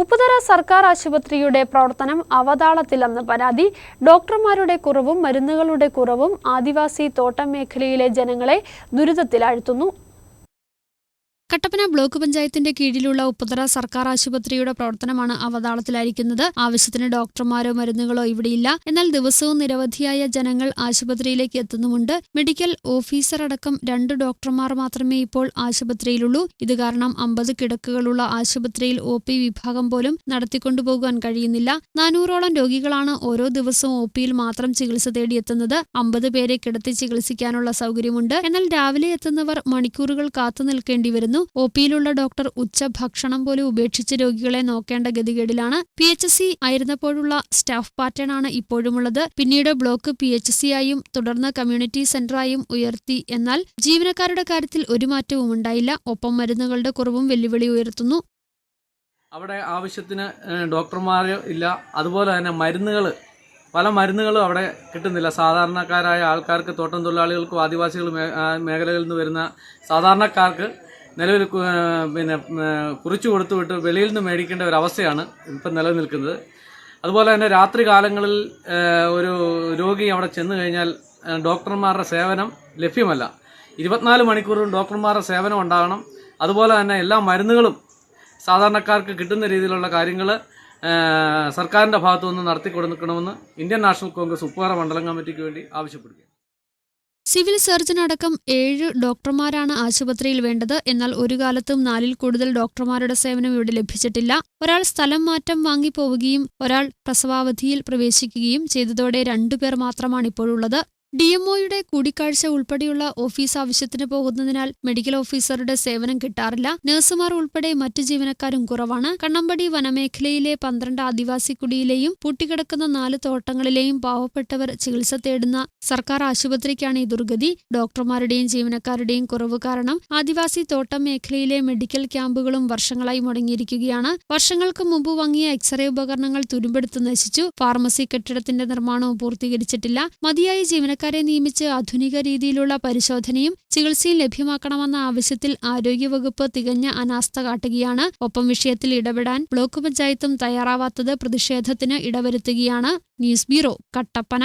ഉപ്പുതറ സർക്കാർ ആശുപത്രിയുടെ പ്രവർത്തനം അവതാളത്തിലെന്ന് പരാതി ഡോക്ടർമാരുടെ കുറവും മരുന്നുകളുടെ കുറവും ആദിവാസി തോട്ടം മേഖലയിലെ ജനങ്ങളെ ദുരിതത്തിലാഴ്ത്തുന്നു. കട്ടപ്പന ബ്ലോക്ക് പഞ്ചായത്തിന്റെ കീഴിലുള്ള ഉപ്പുതറ സർക്കാർ ആശുപത്രിയുടെ പ്രവർത്തനമാണ് അവതാളത്തിലായിരിക്കുന്നത്. ആവശ്യത്തിന് ഡോക്ടർമാരോ മരുന്നുകളോ ഇവിടെയില്ല. എന്നാൽ ദിവസവും നിരവധിയായ ജനങ്ങൾ ആശുപത്രിയിലേക്ക് എത്തുന്നുമുണ്ട്. മെഡിക്കൽ ഓഫീസർ അടക്കം രണ്ട് ഡോക്ടർമാർ മാത്രമേ ഇപ്പോൾ ആശുപത്രിയിലുള്ളൂ. ഇത് കാരണം അമ്പത് കിടക്കുകളുള്ള ആശുപത്രിയിൽ ഒ പി വിഭാഗം പോലും നടത്തിക്കൊണ്ടുപോകാൻ കഴിയുന്നില്ല. നാനൂറോളം രോഗികളാണ് ഓരോ ദിവസവും ഒ പിയിൽ മാത്രം ചികിത്സ തേടിയെത്തുന്നത്. അമ്പത് പേരെ കിടത്തി ചികിത്സിക്കാനുള്ള സൗകര്യമുണ്ട്. എന്നാൽ രാവിലെ എത്തുന്നവർ മണിക്കൂറുകൾ കാത്തു നിൽക്കേണ്ടി വരുന്നു. ഒ പിയിലുള്ള ഡോക്ടർ ഉച്ചഭക്ഷണം പോലും ഉപേക്ഷിച്ച് രോഗികളെ നോക്കേണ്ട ഗതികേടിലാണ് പി എച്ച് സി ആയിരുന്നപ്പോഴുള്ള സ്റ്റാഫ് പാറ്റേൺ ആണ് ഇപ്പോഴുമുള്ളത്. പിന്നീട് ബ്ലോക്ക് പി എച്ച് സി ആയും തുടർന്ന് കമ്മ്യൂണിറ്റി സെന്ററായും ഉയർത്തി. എന്നാൽ ജീവനക്കാരുടെ കാര്യത്തിൽ ഒരു മാറ്റവും ഉണ്ടായില്ല. ഒപ്പം മരുന്നുകളുടെ കുറവും വെല്ലുവിളി ഉയർത്തുന്നു. അവിടെ ആവശ്യത്തിന് ഡോക്ടർമാർ ഇല്ല. അതുപോലെ തന്നെ മരുന്നുകൾ പല മരുന്നുകളും അവിടെ കിട്ടുന്നില്ല. സാധാരണക്കാരായ ആൾക്കാർക്ക് തോട്ടം തൊഴിലാളികൾക്കും ആദിവാസികൾ മേഖലകളിൽ നിന്ന് വരുന്ന സാധാരണക്കാർക്ക് നിലവിൽ പിന്നെ കുറിച്ചു കൊടുത്തുവിട്ട് വെളിയിൽ നിന്ന് മേടിക്കേണ്ട ഒരു അവസ്ഥയാണ് ഇപ്പം നിലനിൽക്കുന്നത്. അതുപോലെ തന്നെ രാത്രി കാലങ്ങളിൽ ഒരു രോഗി അവിടെ ചെന്ന് കഴിഞ്ഞാൽ ഡോക്ടർമാരുടെ സേവനം ലഭ്യമല്ല. ഇരുപത്തിനാല് മണിക്കൂറും ഡോക്ടർമാരുടെ സേവനം ഉണ്ടാകണം. അതുപോലെ തന്നെ എല്ലാ മരുന്നുകളും സാധാരണക്കാർക്ക് കിട്ടുന്ന രീതിയിലുള്ള കാര്യങ്ങൾ സർക്കാരിന്റെ ഭാഗത്തു നിന്ന് നടത്തി കൊടുക്കണമെന്ന് ഇന്ത്യൻ നാഷണൽ കോൺഗ്രസ് ഉപ്പുപാറ മണ്ഡലം കമ്മിറ്റിക്ക് വേണ്ടി ആവശ്യപ്പെടുകയാണ്. സിവിൽ സർജൻ അടക്കം ഏഴ് ഡോക്ടർമാരാണ് ആശുപത്രിയിൽ വേണ്ടത്. എന്നാൽ ഒരു കാലത്തും നാലിൽ കൂടുതൽ ഡോക്ടർമാരുടെ സേവനം ഇവിടെ ലഭിച്ചിട്ടില്ല. ഒരാൾ സ്ഥലം മാറ്റം വാങ്ങിപ്പോവുകയും ഒരാൾ പ്രസവാവധിയിൽ പ്രവേശിക്കുകയും ചെയ്തതോടെ രണ്ടുപേർ മാത്രമാണ് ഇപ്പോഴുള്ളത്. ഡിഎംഒയുടെ കൂടിക്കാഴ്ച ഉൾപ്പെടെയുള്ള ഓഫീസ് ആവശ്യത്തിന് പോകുന്നതിനാൽ മെഡിക്കൽ ഓഫീസറുടെ സേവനം കിട്ടാറില്ല. നഴ്സുമാർ ഉൾപ്പെടെ മറ്റു ജീവനക്കാരും കുറവാണ്. കണ്ണമ്പടി വനമേഖലയിലെ പന്ത്രണ്ട് ആദിവാസി കുടിയിലെയും പൂട്ടിക്കിടക്കുന്ന നാല് തോട്ടങ്ങളിലെയും പാവപ്പെട്ടവർ ചികിത്സ തേടുന്ന സർക്കാർ ആശുപത്രിക്കാണ് ഈ ദുർഗതി. ഡോക്ടർമാരുടെയും ജീവനക്കാരുടെയും കുറവ് കാരണം ആദിവാസി തോട്ടം മേഖലയിലെ മെഡിക്കൽ ക്യാമ്പുകളും വർഷങ്ങളായി മുടങ്ങിയിരിക്കുകയാണ്. വർഷങ്ങൾക്ക് മുമ്പ് വാങ്ങിയ എക്സ്റേ ഉപകരണങ്ങൾ തുരുമ്പെടുത്ത് നശിച്ചു. ഫാർമസി കെട്ടിടത്തിന്റെ നിർമ്മാണവും പൂർത്തീകരിച്ചിട്ടില്ല. മതിയായ ജീവനക്കാരെ നിയമിച്ച് ആധുനിക രീതിയിലുള്ള പരിശോധനയും ചികിത്സയും ലഭ്യമാക്കണമെന്ന ആവശ്യത്തിൽ ആരോഗ്യവകുപ്പ് തികഞ്ഞ അനാസ്ഥ കാട്ടുകയാണ്. ഒപ്പം വിഷയത്തിൽ ഇടപെടാൻ ബ്ലോക്ക് പഞ്ചായത്തും തയ്യാറാവാത്തത് പ്രതിഷേധത്തിന് ഇടവരുത്തുകയാണ്. News bureau Kattappana.